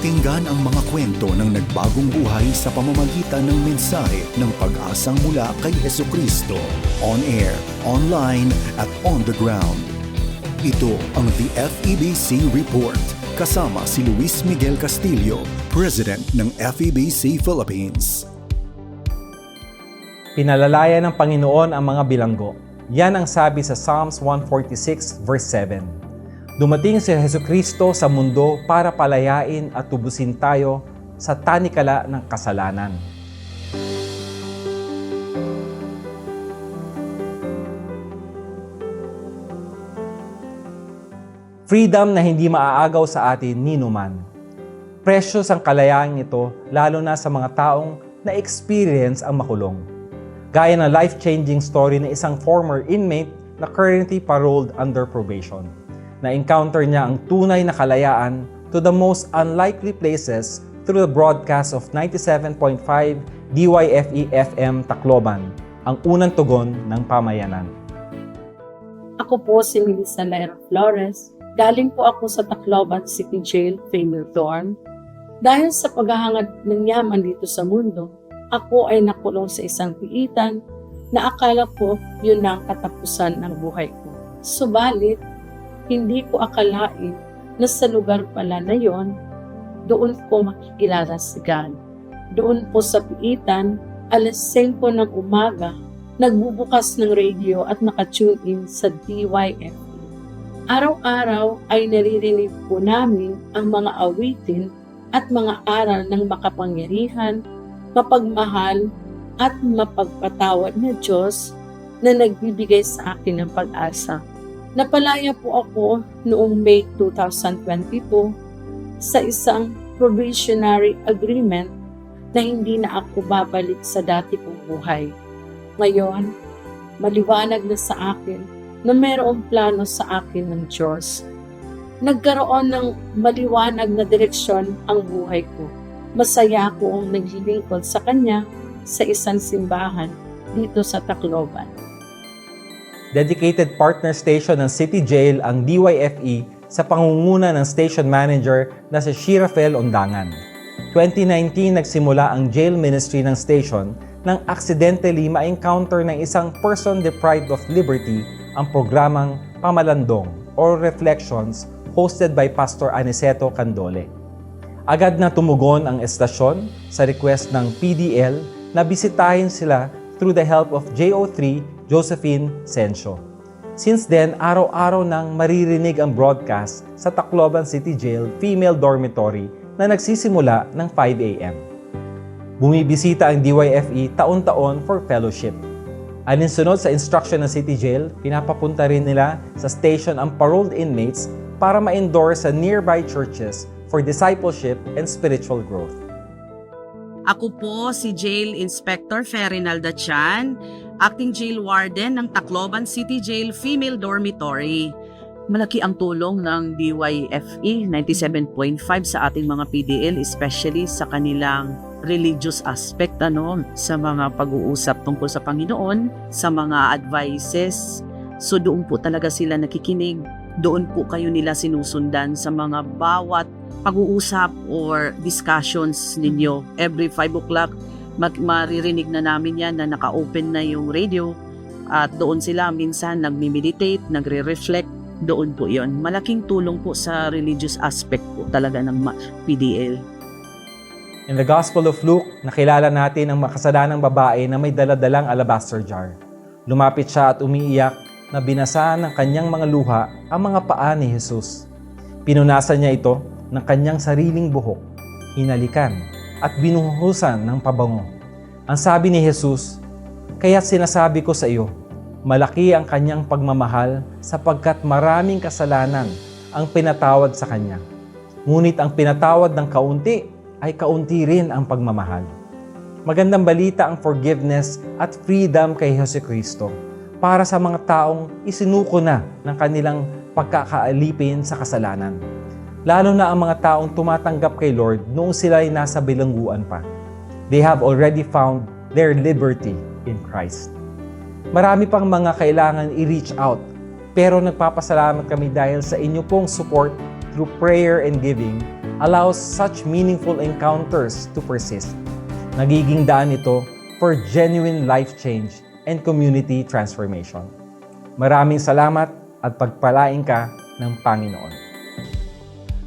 Pakinggan ang mga kwento ng nagbagong buhay sa pamamagitan ng mensahe ng pag-asang mula kay Heso Kristo. On air, online, at on the ground. Ito ang The FEBC Report. Kasama si Luis Miguel Castillo, President ng FEBC Philippines. Pinalalaya ng Panginoon ang mga bilanggo. Yan ang sabi sa Psalms 146 verse 7. Dumating si Heso Kristo sa mundo para palayain at tubusin tayo sa tanikala ng kasalanan. Freedom na hindi maaagaw sa atin ni numan. Precious ang kalayaang ito lalo na sa mga taong na-experience ang makulong. Gaya ng life-changing story ng isang former inmate na currently paroled under probation. Na-encounter niya ang tunay na kalayaan to the most unlikely places through the broadcast of 97.5 DYFE-FM Tacloban, ang unang tugon ng pamayanan. Ako po si Melissa Lera Flores. Galing po ako sa Tacloban City Jail, Female Dorm. Dahil sa paghahangad ng yaman dito sa mundo, ako ay nakulong sa isang piitan na akala ko yun ang katapusan ng buhay ko. Subalit, hindi ko akalain na sa lugar pala na yon, doon ko makikilala si God. Doon po sa piitan, alas 5 ng umaga, nagbubukas ng radio at nakatune in sa DYF. Araw-araw ay naririnig po namin ang mga awitin at mga aral ng makapangyarihan, mapagmahal at mapagpatawad na Diyos na nagbibigay sa akin ng pag-asa. Napalaya po ako noong May 2022 sa isang probationary agreement na hindi na ako babalik sa dati kong buhay. Ngayon, maliwanag na sa akin na mayroong plano sa akin ng Diyos. Nagkaroon ng maliwanag na direksyon ang buhay ko. Masaya akong naglilingkod sa Kanya sa isang simbahan dito sa Tacloban. Dedicated partner station ng City Jail ang DYFE sa pangunguna ng station manager na si Shirafel Ondangan. 2019 nagsimula ang jail ministry ng station nang accidentally ma-encounter ng isang person deprived of liberty ang programang Pamalandong or Reflections hosted by Pastor Aniceto Candole. Agad na tumugon ang estasyon sa request ng PDL na bisitahin sila through the help of JO3 Josephine Sencio. Since then, araw-araw nang maririnig ang broadcast sa Tacloban City Jail Female Dormitory na nagsisimula ng 5 a.m. Bumibisita ang DYFE taon-taon for fellowship. Alinsunod sa instruction ng City Jail, pinapapunta rin nila sa station ang paroled inmates para ma-endorse sa nearby churches for discipleship and spiritual growth. Ako po si Jail Inspector Ferinalda Chan, Acting Jail Warden ng Tacloban City Jail Female Dormitory. Malaki ang tulong ng DYFE 97.5 sa ating mga PDL, especially sa kanilang religious aspect ano sa mga pag-uusap tungkol sa Panginoon, sa mga advices. So doon po talaga sila nakikinig. Doon po kayo nila sinusundan sa mga bawat pag-uusap or discussions ninyo. Every 5 o'clock, maririnig na namin yan na naka-open na yung radio at doon sila minsan nagmi-meditate, nagre-reflect, doon po yon. Malaking tulong po sa religious aspect po talaga ng PDL. In the Gospel of Luke, nakilala natin ang makasalanang babae na may daladalang alabaster jar. Lumapit siya at umiiyak na binasa ng kanyang mga luha ang mga paa ni Jesus. Pinunasan niya ito ng kanyang sariling buhok, hinalikan at binuhusan ng pabango. Ang sabi ni Jesus, Kaya't sinasabi ko sa iyo, malaki ang kanyang pagmamahal sapagkat maraming kasalanan ang pinatawad sa kanya. Ngunit ang pinatawad ng kaunti ay kaunti rin ang pagmamahal. Magandang balita ang forgiveness at freedom kay Jose Kristo para sa mga taong isinuko na ng kanilang pagkakaalipin sa kasalanan. Lalo na ang mga taong tumatanggap kay Lord noong sila ay nasa bilangguan pa. They have already found their liberty in Christ. Marami pang mga kailangan i-reach out, pero nagpapasalamat kami dahil sa inyo pong support through prayer and giving allows such meaningful encounters to persist. Nagiging daan ito for genuine life change and community transformation. Maraming salamat at pagpalain ka ng Panginoon.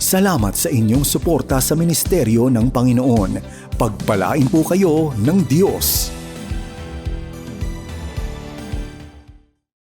Salamat sa inyong suporta sa ministeryo ng Panginoon. Pagpalain po kayo ng Diyos.